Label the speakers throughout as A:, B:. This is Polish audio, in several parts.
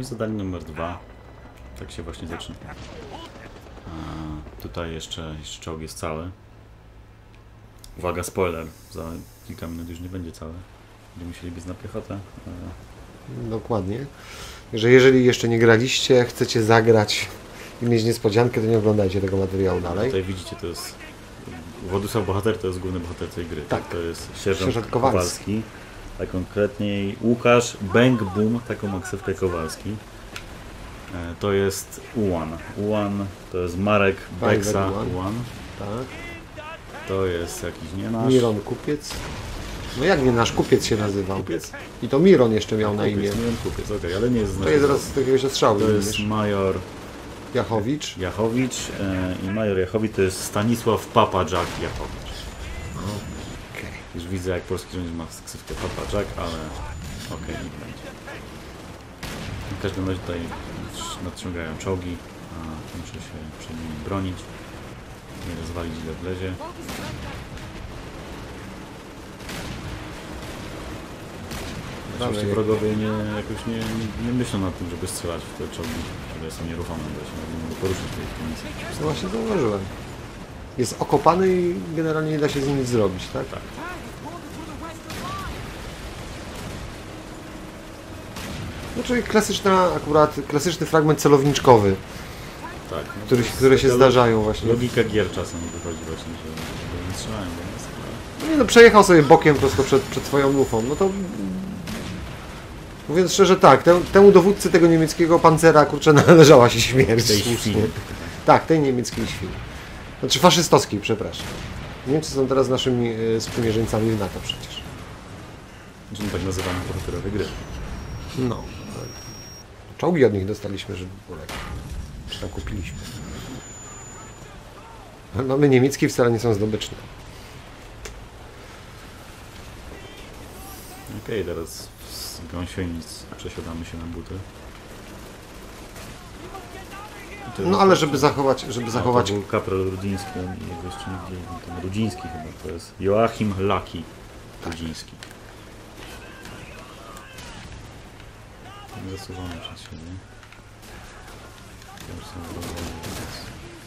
A: I zadanie numer dwa. Tak się właśnie zaczyna. A, tutaj jeszcze, jeszcze czołg jest cały. Uwaga, spoiler. Za kilka minut już nie będzie cały. Będziemy musieli biec na piechotę. E,
B: Dokładnie. Że jeżeli jeszcze nie graliście, chcecie zagrać i mieć niespodziankę, to nie oglądajcie tego materiału dalej.
A: Tutaj widzicie, to jest... Władysław Bohater to jest główny bohater tej gry.
B: Tak.
A: To jest Sierżant Kowalski.
B: Kowalski.
A: A konkretniej Łukasz Bang Boom, taką ma ksywkę Kowalski. E, To jest Ułan. Ułan to jest Marek Beksa
B: Ułan. Tak.
A: To jest jakiś nie nasz.
B: Miron Kupiec. No jak nie nasz kupiec się nazywał?
A: Kupiec?
B: I to Miron jeszcze miał na imię.
A: Kupiec, wiem, kupiec, okej, ale nie jest
B: To jest
A: naszego-
B: zaraz z jakiegoś ostrzału,
A: To jest major
B: Jachowicz.
A: Jachowicz e, i major Jachowicz to jest Stanisław Papa Jack Jachowicz. Już widzę jak polski żołnierz ma ksywkę Papa Jack, ale okej, niech będzie. W każdym razie tutaj nadciągają czołgi, a muszę się przed nimi bronić. Nie rozwalić ile wlezie. Oczywiście wrogowie nie, jakoś nie, nie, myślą nad tym, żeby strzelać w te czołgi, które są nieruchome, bo się nie mogą poruszyć tej komisji.
B: No właśnie zauważyłem. Jest okopany i generalnie nie da się z nim nic zrobić, tak?
A: Tak.
B: No czyli klasyczna, akurat klasyczny fragment celowniczkowy,
A: Tak. No,
B: który,
A: to jest
B: które się
A: taka
B: zdarzają właśnie.
A: Logika gier czasem wychodzi właśnie, że, że nie strzelają do nas, ale...
B: Nie no, przejechał sobie bokiem prosto przed, przed twoją lufą, no to... Mówiąc szczerze tak, te, temu dowódcy tego niemieckiego pancera, kurczę, należała się śmierć.
A: tej
B: słusznie.
A: świni.
B: Tak, tej niemieckiej świni. Znaczy faszystowskiej, przepraszam. Niemcy są teraz naszymi e, sprzymierzeńcami w NATO przecież.
A: Że tak nazywamy bohaterowie gry.
B: No. Czołgi od nich dostaliśmy, żeby było lepiej. Czy tam kupiliśmy. Mamy niemieckie i wcale nie są zdobyczne.
A: Okej, teraz z gąsienic przesiadamy się na buty.
B: No ale żeby zachować, żeby zachować
A: To był kapral Rudziński, jego jeszcze nie Rudziński chyba, to jest Joachim Laki Rudziński. Nie zasuwamy przed siebie. Już są zadowolony, więc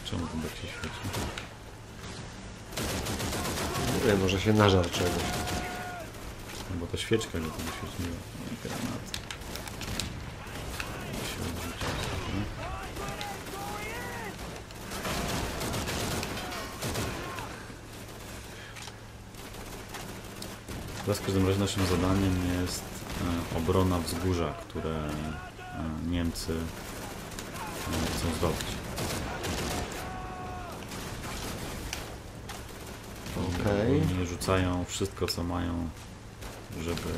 A: czemu ten tak się świeci?
B: Nie wiem, może się nażar czegoś.
A: No bo ta świeczka, że to wyświetliła. No i granat. Da się odrzucić. Teraz w każdym razie naszym zadaniem jest obrona wzgórza, które e, Niemcy e, chcą zdobyć.
B: Okej.
A: Oni rzucają wszystko, co mają, żeby,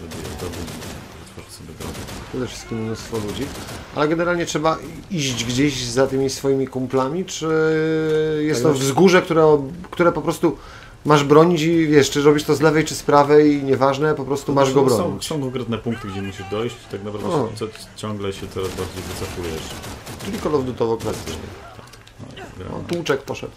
A: żeby je zdobyć i otworzyć sobie drogę.
B: Przede wszystkim mnóstwo ludzi. Ale generalnie trzeba iść gdzieś za tymi swoimi kumplami, czy jest to
A: Tak,
B: wzgórze, które, które po prostu masz bronić i wiesz, czy robisz to z lewej, czy z prawej, nieważne, po prostu masz go
A: są,
B: bronić.
A: są konkretne punkty, gdzie musisz dojść i tak naprawdę
B: O.
A: się, ciągle się coraz bardziej wycofujesz.
B: Czyli Call of Duty klasycznie.
A: No,
B: O,
A: gra,
B: tłuczek poszedł.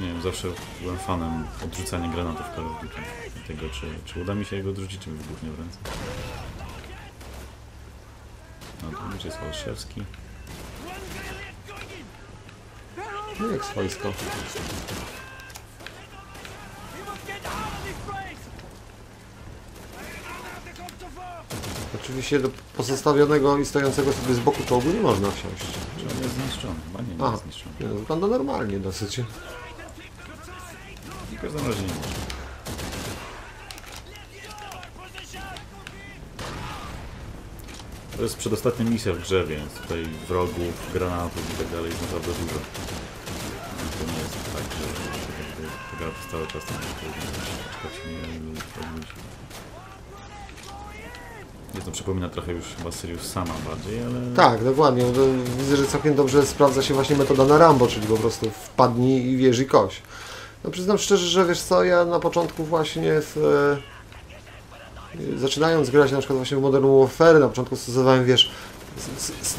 A: nie wiem, zawsze byłem fanem odrzucania granatów w Call of Duty. Tego, czy, czy uda mi się jego odrzucić, czy mi wybuchnie w ręce. No, tu gdzie jest Olszewski.
B: No jak swojsko. Oczywiście do pozostawionego i stojącego sobie z boku czołgu nie można wsiąść.
A: Czy on jest zniszczony? Chyba nie, nie
B: Aha.
A: jest zniszczony.
B: Nie, wygląda normalnie dosyć.
A: W każdym razie nie może. To jest przedostatnia misja w grze, więc tutaj wrogów, granatów i tak dalej jest naprawdę dużo. No, To nie jest tak, że że jakby ta gra przez cały czas tam nie to przypomina trochę już chyba Sirius sama bardziej, ale...
B: Tak, dokładnie. Widzę, że całkiem dobrze sprawdza się właśnie metoda na Rambo, czyli po prostu wpadnij i wierz i koś. No przyznam szczerze, że wiesz co, ja na początku właśnie w, e, zaczynając grać na przykład właśnie w Modern Warfare, na początku stosowałem, wiesz,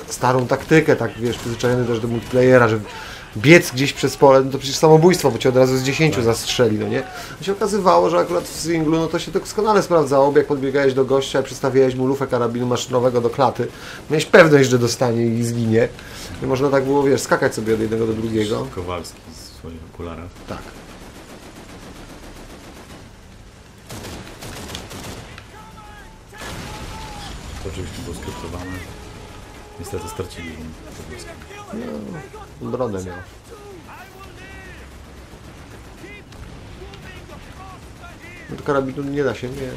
B: starą taktykę, tak wiesz, przyzwyczajony też do multiplayera, że biec gdzieś przez pole, no to przecież samobójstwo, bo cię od razu z 10 zastrzeli, no nie? A się okazywało, że akurat w singlu, no to się doskonale sprawdzało, bo jak podbiegałeś do gościa i przystawiałeś mu lufę karabinu maszynowego do klaty, miałeś pewność, że dostanie i zginie. I można tak było, wiesz, skakać sobie od jednego do drugiego.
A: Kowalski w swoich okularach.
B: Tak.
A: To oczywiście było skryptowane. Niestety stracili po prostu.
B: Brodę miał. No to karabinu nie da się, nie.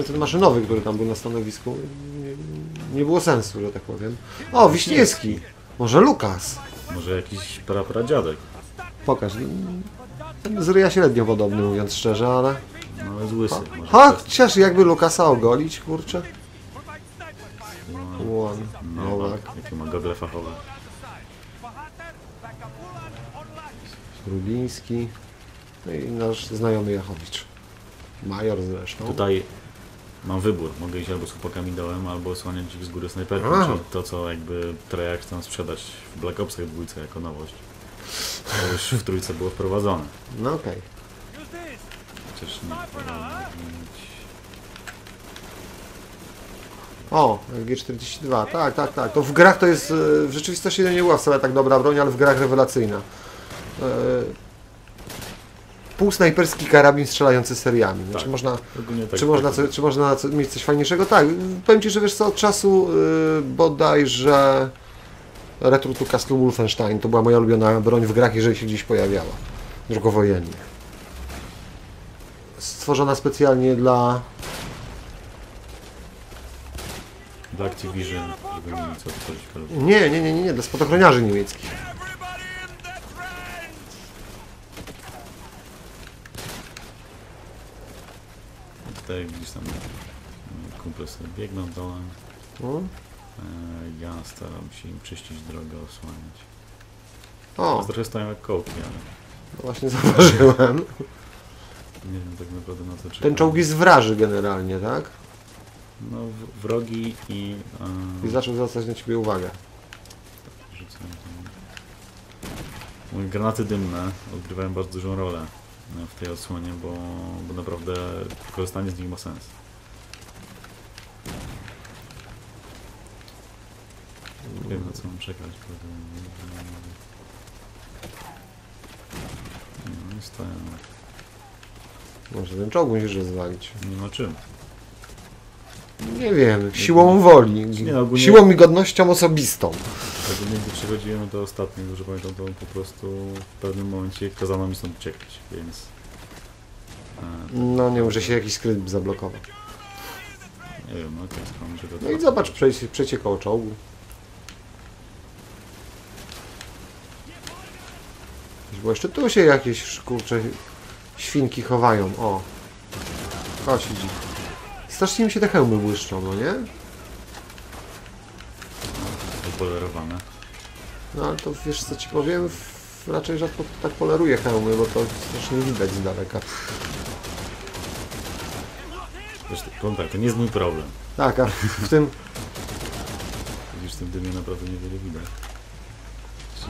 B: O ten maszynowy, który tam był na stanowisku? Nie, nie było sensu, że tak powiem. O, Wiśniewski! Może Lukas?
A: Może jakiś prapradziadek.
B: Pokaż. Ten z ryja średnio podobny, mówiąc szczerze, ale...
A: No ale z łysy. Może
B: Chociaż jakby Lukasa ogolić, kurczę. Łon,
A: No,
B: Nowak,
A: jakie ma gogle fachowe.
B: Rubiński. No i nasz znajomy Jachowicz. Major zresztą.
A: Tutaj mam wybór. Mogę iść albo z chłopakami dołem, albo osłaniać ich z góry snajperką,
B: A.
A: czyli to, co jakby Treyarch chcą sprzedać w Black Opsach dwójce jako nowość. To już w trójce było wprowadzone.
B: No okej.
A: Chociaż nie.
B: O, G42, tak, tak, tak. To w grach to jest, e, w rzeczywistości to nie była wcale tak dobra broń, ale w grach rewelacyjna. E, Półsnajperski karabin strzelający seriami. Znaczy
A: Tak.
B: można,
A: Ogólnie tak,
B: czy, można
A: tak,
B: co, czy można mieć coś fajniejszego? Tak, powiem Ci, że wiesz co, od czasu y, bodajże Retro to Castle Wolfenstein to była moja ulubiona broń w grach, jeżeli się gdzieś pojawiała. Drugowojennych. Stworzona specjalnie dla
A: Dla Activision, żeby mieli co odpalić kalibr.
B: Nie, nie, nie, nie, nie, dla spadochroniarzy niemieckich.
A: Tutaj widzisz tam e, kumple sobie biegną dołem.
B: No.
A: E, Ja staram się im czyścić drogę, osłaniać.
B: O,
A: Trochę stoją jak kołki, ale
B: no właśnie zauważyłem.
A: nie wiem tak naprawdę na co czekam.
B: Ten czołg jest wraży generalnie, tak?
A: No, w- wrogi i...
B: I
A: E,
B: zaczął zwracać na ciebie uwagę.
A: rzucę tam. Moje granaty dymne odgrywają bardzo dużą rolę e, w tej odsłonie, bo, bo naprawdę korzystanie z nich ma sens. Nie wiem na co mam czekać. No i stoją.
B: Może ten czołg musisz rozwalić.
A: Nie ma czym.
B: Nie wiem, siłą woli.
A: Nie, no, ogólnie-
B: Siłą i godnością osobistą.
A: Ogólnie gdy przechodziłem to ostatnio, dobrze pamiętam, to po prostu w pewnym momencie kazano mi stąd uciekać, więc... e,
B: No nie, może się jakiś skrypt zablokował.
A: Nie wiem, no to jest pan, że to
B: No i zobacz, przejdzie, przejdzie koło czołgu. Bo jeszcze tu się jakieś, kurcze, świnki chowają. O. Chodź, idź. Strasznie mi się te hełmy błyszczą, no nie?
A: Upolerowane.
B: No ale to wiesz co ci powiem, raczej rzadko tak poleruję hełmy, bo to strasznie widać z daleka.
A: Zresztą, tak, to nie jest mój problem.
B: Tak, a w tym,
A: Widzisz, w tym dymie naprawdę niewiele widać.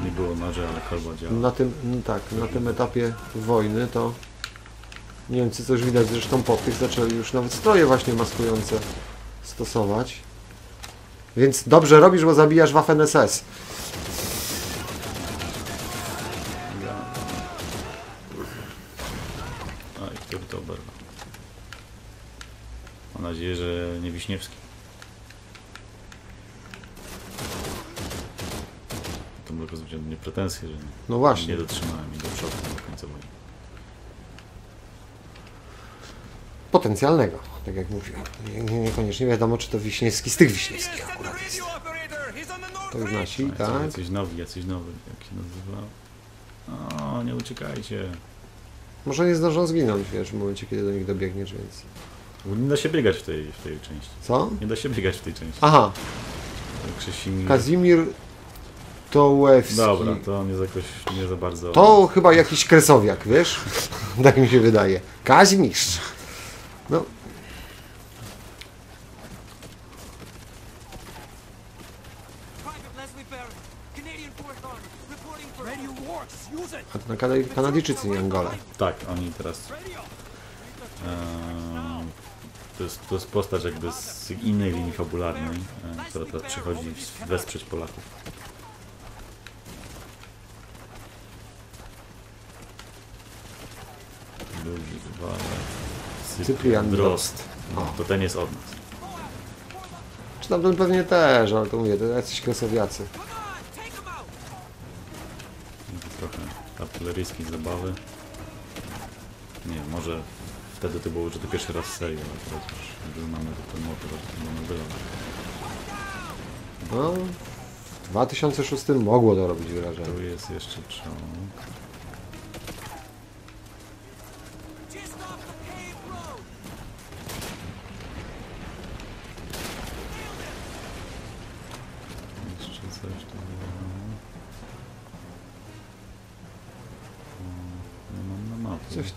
A: Nie było noży, ale kolba działa.
B: na tym, no tak, na tym etapie wojny to Niemcy, co już widać zresztą po tych, zaczęli już nawet stroje właśnie maskujące stosować. Więc dobrze robisz, bo zabijasz Waffen SS.
A: A i który to oberwał. Mam nadzieję, że nie Wiśniewski. Mogę rozpocząć mnie pretensje, że nie,
B: No
A: nie
B: właśnie.
A: dotrzymałem i do przodu do końca wojny.
B: Potencjalnego, tak jak mówiłem. Nie, nie, niekoniecznie wiadomo, czy to Wiśniewski z tych Wiśniewskich akurat jest. To już nasi,
A: co,
B: tak?
A: Jacyś nowi, jacyś nowy, jak się nazywa? O, nie uciekajcie.
B: Może nie zdążą zginąć, wiesz, w momencie, kiedy do nich dobiegniesz, więc...
A: Nie da się biegać w tej, w tej części.
B: Co?
A: Nie da się biegać w tej części.
B: Aha,
A: Krzysimir...
B: Kazimir Tołewski.
A: Dobra, to on jakoś nie za bardzo...
B: To chyba jakiś kresowiak, wiesz? tak mi się wydaje. Kazimierz. No. A to na Kanadyjczycy, nie Angole.
A: Tak, oni teraz... To, jest, to jest postać jakby z innej linii fabularnej, która teraz przychodzi wesprzeć Polaków.
B: Cyprian
A: Drost. No, to ten jest od nas.
B: Czy tamten pewnie też, ale to mówię, to jacyś kresowiacy.
A: Trochę artyleryjskiej zabawy. Nie może wtedy to było użyte pierwszy raz w serii, ale teraz już, mamy ten motor, to mamy wylot.
B: No, w 2006 mogło to robić wrażenie.
A: Tu jest jeszcze czołg.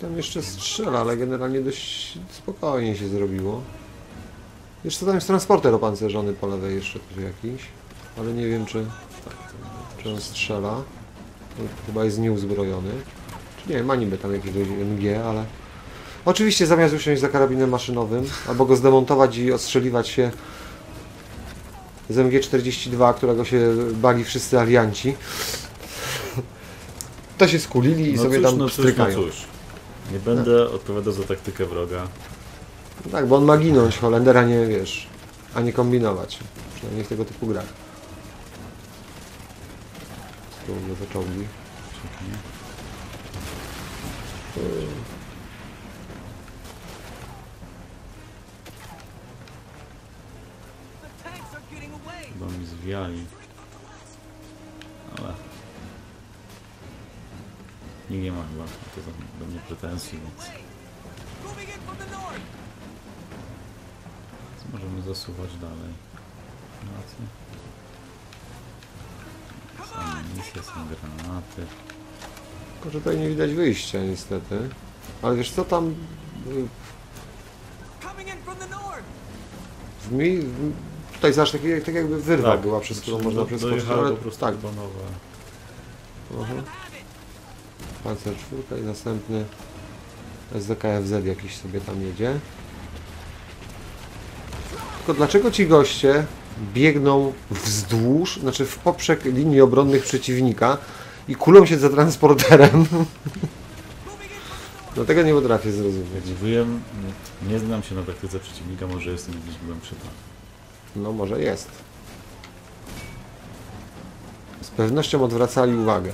B: Tam jeszcze strzela, ale generalnie dość spokojnie się zrobiło. Jeszcze tam jest transporter opancerzony po lewej jeszcze tu jakiś, ale nie wiem czy, czy on strzela. On Chyba jest nieuzbrojony. Czy nie, ma niby tam jakiegoś MG, ale... Oczywiście zamiast usiąść za karabinem maszynowym, albo go zdemontować i ostrzeliwać się z MG42, którego się bali wszyscy alianci, to się skulili i
A: no
B: sobie
A: cóż,
B: tam
A: no cóż, no cóż. Nie będę odpowiadał za taktykę wroga.
B: No tak, bo on ma ginąć, Holendera nie wiesz, a nie kombinować. Przynajmniej w tego typu grach. Co to w ogóle za czołgi?
A: Czekaj. Chyba mi zwiali. Ale... Nikt nie ma chyba to do, do mnie pretensji, więc... więc możemy zasuwać dalej. Są amunicje, są granaty.
B: Tylko, że tutaj nie widać wyjścia niestety. Ale wiesz co tam... y, W mi... w- Tutaj zobacz, tak, tak jakby wyrwa była, przez którą
A: znaczy,
B: można przeskoczyć, ale
A: po prostu
B: tak.
A: chyba nowe.
B: Aha. Pancer czwórka i następny SDKFZ jakiś sobie tam jedzie. Tylko dlaczego ci goście biegną wzdłuż, znaczy w poprzek linii obronnych przeciwnika i kulą się za transporterem? No tego nie potrafię zrozumieć.
A: Nie wiem, nie znam się na taktyce przeciwnika, może jestem gdzieś głębszy tam.
B: No może jest. Z pewnością odwracali uwagę.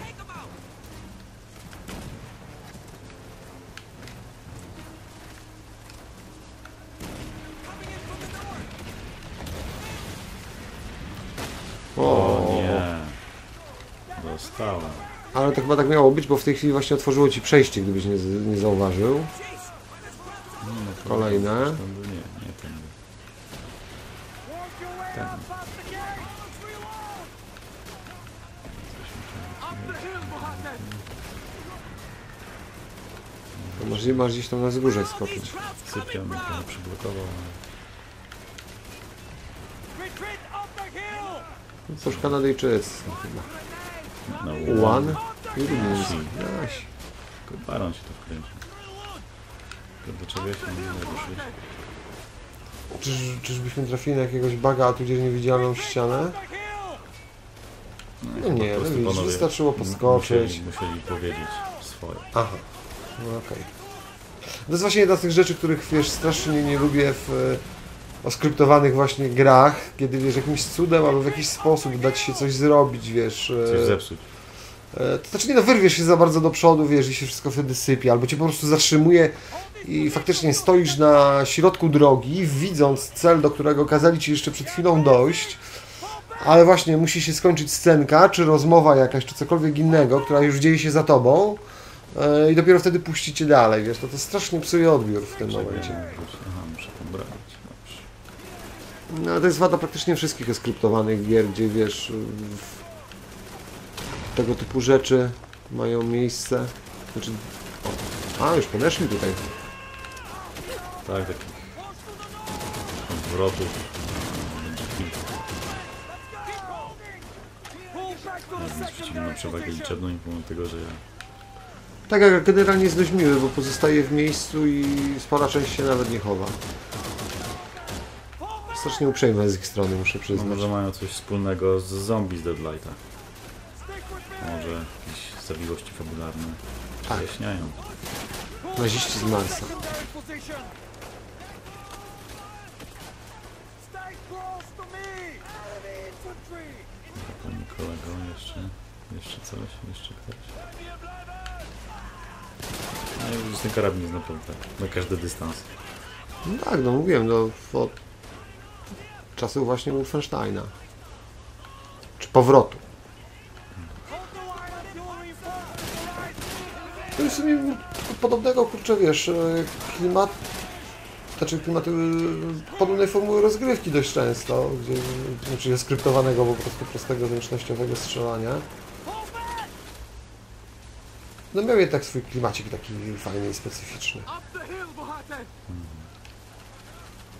A: O nie!
B: Ale to chyba tak miało być, bo w tej chwili właśnie otworzyło ci przejście, gdybyś nie, nie zauważył.
A: No to
B: Kolejne.
A: Nie, nie tędy. Ten.
B: To masz, masz gdzieś tam na wzgórze skoczyć.
A: Mnie trochę przyblokował.
B: No Cóż, Kanadyjczycy chyba.
A: Na
B: One.
A: Nasi. Tylko Baron się to wkręcił. To Do czego ja się nie ruszyć?
B: Czyż, czyżbyśmy trafili na jakiegoś baga, a tu gdzieś niewidzialną ścianę? No nie,
A: po
B: no widzisz, wystarczyło poskoczyć.
A: Musieli, musieli powiedzieć swoje.
B: Aha, no okej. To jest właśnie jedna z tych rzeczy, których wiesz, strasznie nie lubię w e, oskryptowanych właśnie grach, kiedy wiesz, jakimś cudem albo w jakiś sposób da ci się coś zrobić, wiesz. e,
A: Coś zepsuć.
B: E, To znaczy nie no, wyrwiesz się za bardzo do przodu, wiesz, i się wszystko wtedy sypie, albo cię po prostu zatrzymuje i faktycznie stoisz na środku drogi, widząc cel, do którego kazali ci jeszcze przed chwilą dojść, ale właśnie musi się skończyć scenka, czy rozmowa jakaś, czy cokolwiek innego, która już dzieje się za tobą e, i dopiero wtedy puścicie dalej, wiesz, to to strasznie psuje odbiór w tym momencie. No ale to jest wada praktycznie wszystkich skryptowanych gier, gdzie wiesz, w... tego typu rzeczy mają miejsce. Znaczy... O. A, już podeszli tutaj.
A: Tak, takich no, mieć przeciwną przewagę liczebną i pomimo tego, że ja
B: Tak jak generalnie jest dość miły, bo pozostaje w miejscu i spora część się nawet nie chowa. Strasznie uprzejme z ich strony, muszę
A: no,
B: przyznać.
A: może mają coś wspólnego z zombie z Deadlighta. Zawiłości fabularne
B: Tak.
A: wyjaśniają.
B: Naziści z Marsa.
A: Pani kolego, jeszcze, jeszcze coś, jeszcze ktoś. No już ten karabin jest naprawdę tak, na każdy dystans.
B: No tak, no mówiłem, no od czasów właśnie Wolfensteina. Czy powrotu. To jest w sumie podobnego, kurczę, wiesz, e, klimat, znaczy klimat, e, podobnej formuły rozgrywki dość często, gdzie, znaczy skryptowanego po prostu prostego, zręcznościowego strzelania. No miał jednak swój klimacik taki fajny i specyficzny.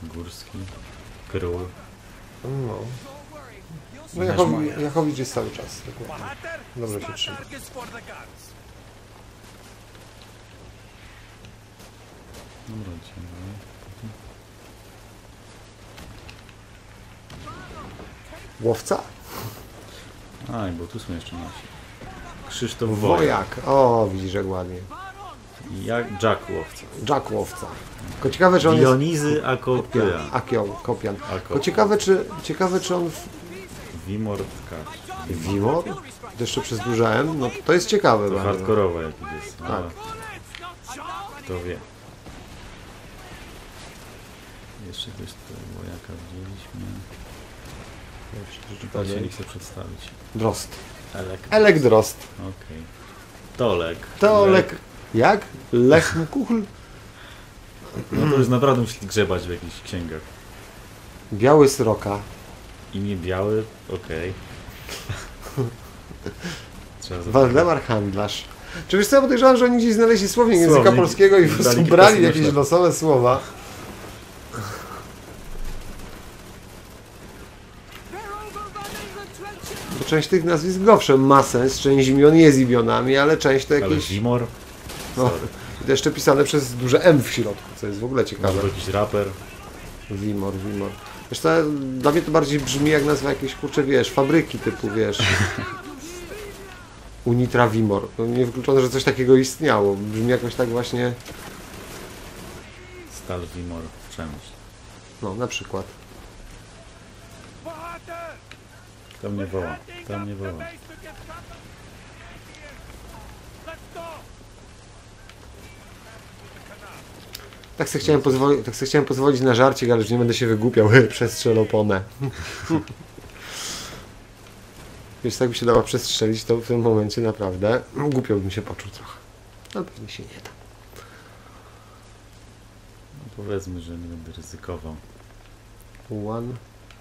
A: Górski, król.
B: No. No Jachowi. Jachowicz jest cały czas, dokładnie. Dobrze się trzyma.
A: Dobra, dalej.
B: Łowca?
A: A, bo tu są jeszcze nasi. Krzysztof Wojak.
B: Wojak. O, widzisz jak ładnie.
A: Jak Jack Łowca.
B: Jack Łowca. Tylko ciekawe, czy on jest...
A: Dionizy Akopia.
B: Akio, kopian.
A: Akop.
B: Tylko ciekawe, czy, ciekawe, czy on w
A: Wimord Tkacz.
B: Wimor? To jeszcze przez M? No to jest ciekawe
A: To hardkorowe jakiś jest.
B: Tak.
A: ale Kto wie. Jeszcze coś tutaj Wojaka widzieliśmy. Chyba chcieli się przedstawić.
B: Drost.
A: Elek.
B: Elek Drost.
A: Okej. Tolek.
B: To Lek... Jak? Lech Kuchl?
A: No to już naprawdę musi grzebać w jakichś księgach.
B: Biały Sroka.
A: Imię biały, okej. Zobaczyć.
B: Waldemar Handlarz. Czy wiesz co, ja podejrzewam, że oni gdzieś znaleźli słownik języka
A: Słownik.
B: polskiego i po prostu brali jakieś losowe słowa. Część tych nazwisk owszem ma sens, część imion jest imionami, ale część to
A: Ale
B: jakieś...
A: Wimor?
B: No,
A: Sorry.
B: i to jeszcze pisane przez duże M w środku, co jest w ogóle ciekawe.
A: Może jakiś raper?
B: Wimor. Wiesz co, dla mnie to bardziej brzmi jak nazwa jakiejś, kurczę, wiesz, fabryki typu, wiesz... Unitra Wimor. No, niewykluczone, że coś takiego istniało. Brzmi jakoś tak właśnie,
A: Stal Wimor w Przemyśl.
B: no, na przykład.
A: Tam nie woła. Tam nie woła.
B: Tak sobie chciałem, pozwoli- tak sobie chciałem pozwolić na żarcik, ale już nie będę się wygłupiał. Przestrzel oponę. Wiesz, tak by się dała przestrzelić, to w tym momencie naprawdę głupio bym się poczuł trochę. Ale pewnie się nie da.
A: No powiedzmy, że nie będę ryzykował.
B: Juan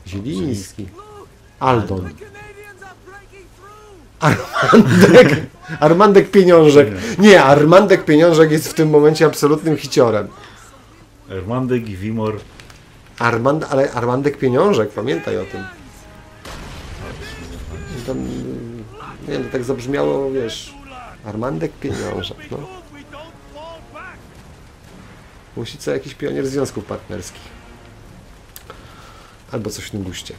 B: Zieliński. Aldon.
C: Armandek.
B: Armandek Pieniążek. Nie, Armandek Pieniążek jest w tym momencie absolutnym hiciorem.
A: Ermandek i Wimor.
B: Armand, ale Armandek Pieniążek, pamiętaj o tym. Tam, nie wiem, tak zabrzmiało, wiesz, Armandek Pieniążek, no. Musi co jakiś pionier związków partnerskich. Albo coś w tym guście.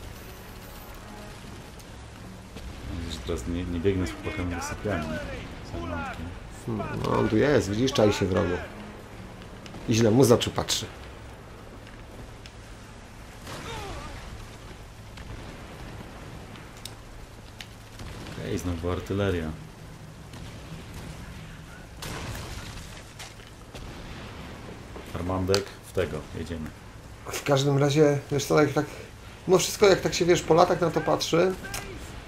A: Teraz nie, nie biegnę z chłopakami do sypialni.
B: No, on tu jest, widzisz, czai się w rogu. I źle mu z oczu patrzy.
A: Ej, znowu artyleria. Armandek, w tego, jedziemy.
B: W każdym razie, wiesz co, jak tak, no wszystko jak tak się, wiesz, po latach na to patrzy,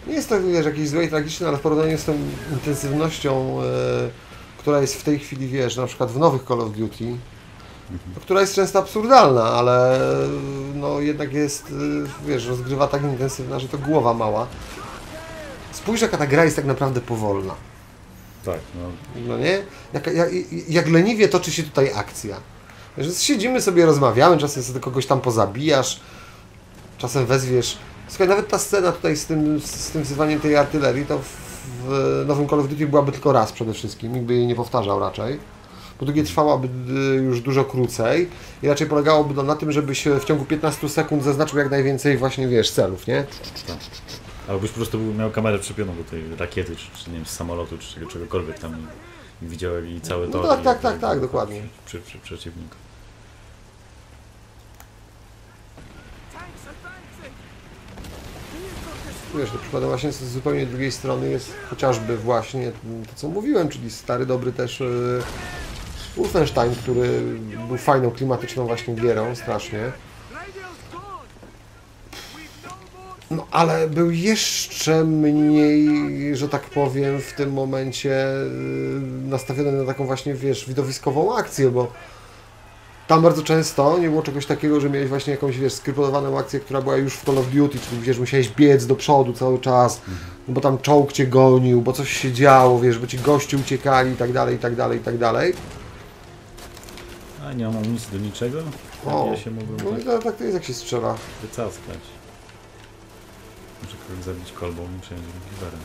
B: nie jest to, wiesz, jakieś złe i tragiczne, ale w porównaniu z tą intensywnością, e, która jest w tej chwili, wiesz, na przykład w nowych Call of Duty, no, która jest często absurdalna, ale no jednak jest, e, wiesz, rozgrywa tak intensywna, że to głowa mała. Spójrz jaka ta gra jest tak naprawdę powolna.
A: Tak, no.
B: No nie? Jak, jak, jak leniwie toczy się tutaj akcja. Że siedzimy sobie, rozmawiamy, czasem sobie kogoś tam pozabijasz, czasem wezwiesz. Słuchaj, nawet ta scena tutaj z tym, z tym wzywaniem tej artylerii, to w, nowym Call of Duty byłaby tylko raz przede wszystkim, nikt by jej nie powtarzał raczej. Po drugie trwałaby y, już dużo krócej i raczej polegałoby to na tym, żebyś w ciągu 15 sekund zaznaczył jak najwięcej właśnie, wiesz, celów, nie?
A: Tak. Albo byś po prostu miał kamerę przepioną do tej rakiety, czy, czy nie wiem, z samolotu, czy czego, czegokolwiek tam i, widział i cały
B: No tak,
A: i-
B: tak, tak, tak,
A: i-
B: dokładnie.
A: Przy, przy przeciwniku.
B: Wiesz, na przykład właśnie z zupełnie drugiej strony jest chociażby właśnie to, co mówiłem, czyli stary, dobry też yy, Wolfenstein, który był fajną, klimatyczną właśnie gierą, strasznie. No, ale był jeszcze mniej, że tak powiem, w tym momencie yy, nastawiony na taką właśnie, wiesz, widowiskową akcję, bo tam bardzo często nie było czegoś takiego, że miałeś właśnie jakąś, wiesz, skryptowaną akcję, która była już w Call of Duty, czyli wiesz, musiałeś biec do przodu cały czas, no bo tam czołg cię gonił, bo coś się działo, wiesz, bo ci gości uciekali i tak dalej, i tak dalej, i tak dalej.
A: A nie mam amunicji do niczego?
B: O,
A: Ja się mógłbym
B: No
A: tak
B: to, tak to jest, jak się strzela.
A: wycackać. Muszę kogoś zabić kolbą i przejąć giwerem.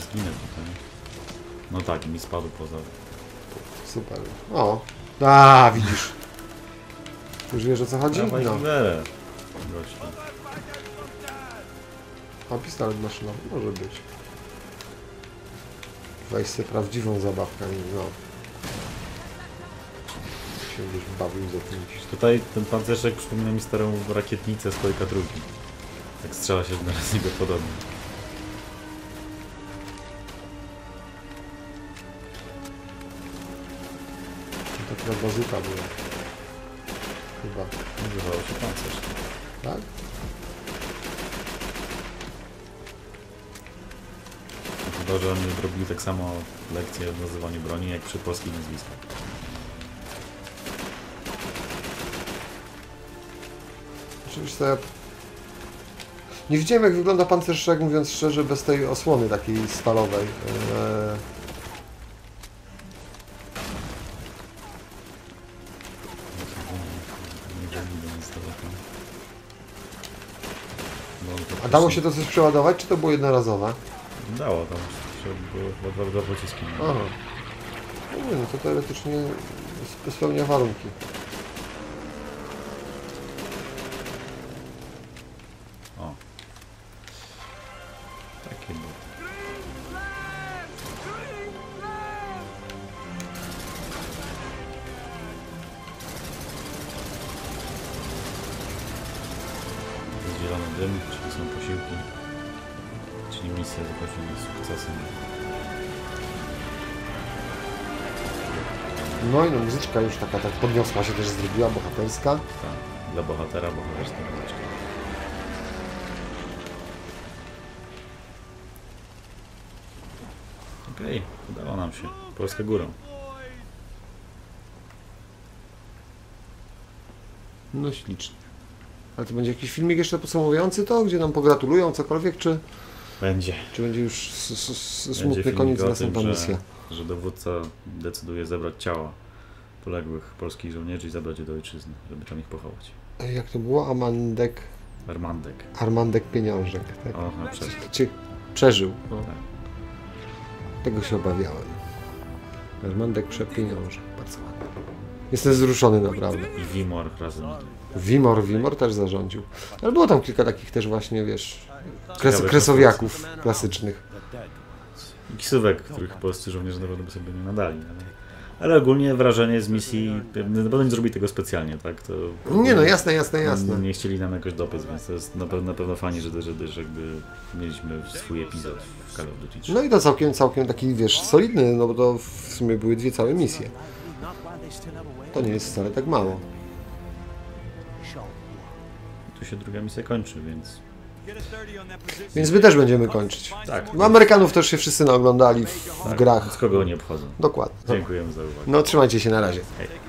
A: Nie zginę tutaj. No tak, mi spadł poza...
B: Super. O, a widzisz. Już wiesz o co chodzi?
A: Dawaj
B: No.
A: giwerę, gościu.
B: A pistolet maszynowy może być. Weź sobie prawdziwą zabawkę, no. Się byś bawił za tym.
A: Tutaj ten pancerzek przypomina mi starą rakietnicę z Quake'a trójki. Tak strzela się na niego podobnie.
B: Taka bazuka była. Chyba.
A: Nazywał się pancerz.
B: Tak?
A: Chyba, że oni robili tak samo lekcje w nazywaniu broni, jak przy polskich nazwiskach.
B: Oczywiście. Nie widziałem jak wygląda pancerz, mówiąc szczerze, bez tej osłony takiej stalowej. Eee, A dało się to coś przeładować, czy to było jednorazowe?
A: Dało, tam było chyba dwa, dwa pociski.
B: Aha. No nie, no to teoretycznie sp- spełnia warunki. Muzyczka już taka tak podniosła się też zrobiła, bohaterska.
A: Tak, dla bohatera, bohaterska muzyczka. Okej, udało nam się. Polska górą.
B: No ślicznie. Ale to będzie jakiś filmik jeszcze podsumowujący to, gdzie nam pogratulują cokolwiek, czy,
A: Będzie.
B: czy będzie już
A: Będzie
B: smutny
A: filmik
B: koniec następna
A: że-
B: misja?
A: Że dowódca decyduje zebrać ciała poległych polskich żołnierzy i zabrać je do ojczyzny, żeby tam ich pochować.
B: Ej, Jak to było? Amandek,
A: Armandek.
B: Armandek Pieniążek. Tak?
A: O, na przykład.
B: Cię przeżył. No,
A: Tak.
B: tego się obawiałem. Armandek Przepieniążek. Bardzo ładnie. Jestem wzruszony naprawdę.
A: I Wimor razem.
B: Wimor, Wimor też zarządził. Ale było tam kilka takich też właśnie, wiesz, kres, kresowiaków klasycznych.
A: I ksywek, których polscy żołnierze na pewno by sobie nie nadali. Ale, ale ogólnie wrażenie z misji, na pewno nie zrobili tego specjalnie, tak? To,
B: Nie no, jasne, jasne, jasne.
A: Nie chcieli nam jakoś dopiec, więc to jest na pewno, na pewno fajnie, że, że, że jakby mieliśmy swój epizod w Call of Duty 3.
B: No i to całkiem, całkiem taki, wiesz, solidny, no bo to w sumie były dwie całe misje. To nie jest wcale tak mało.
A: Tu się druga misja kończy, więc
B: Więc my też będziemy kończyć.
A: tak.
B: No, Amerykanów też się wszyscy naoglądali w, w
A: tak,
B: grach.
A: Więc kogo nie obchodzą.
B: Dokładnie.
A: Dziękujemy za uwagę.
B: No trzymajcie się na razie.
A: Hej.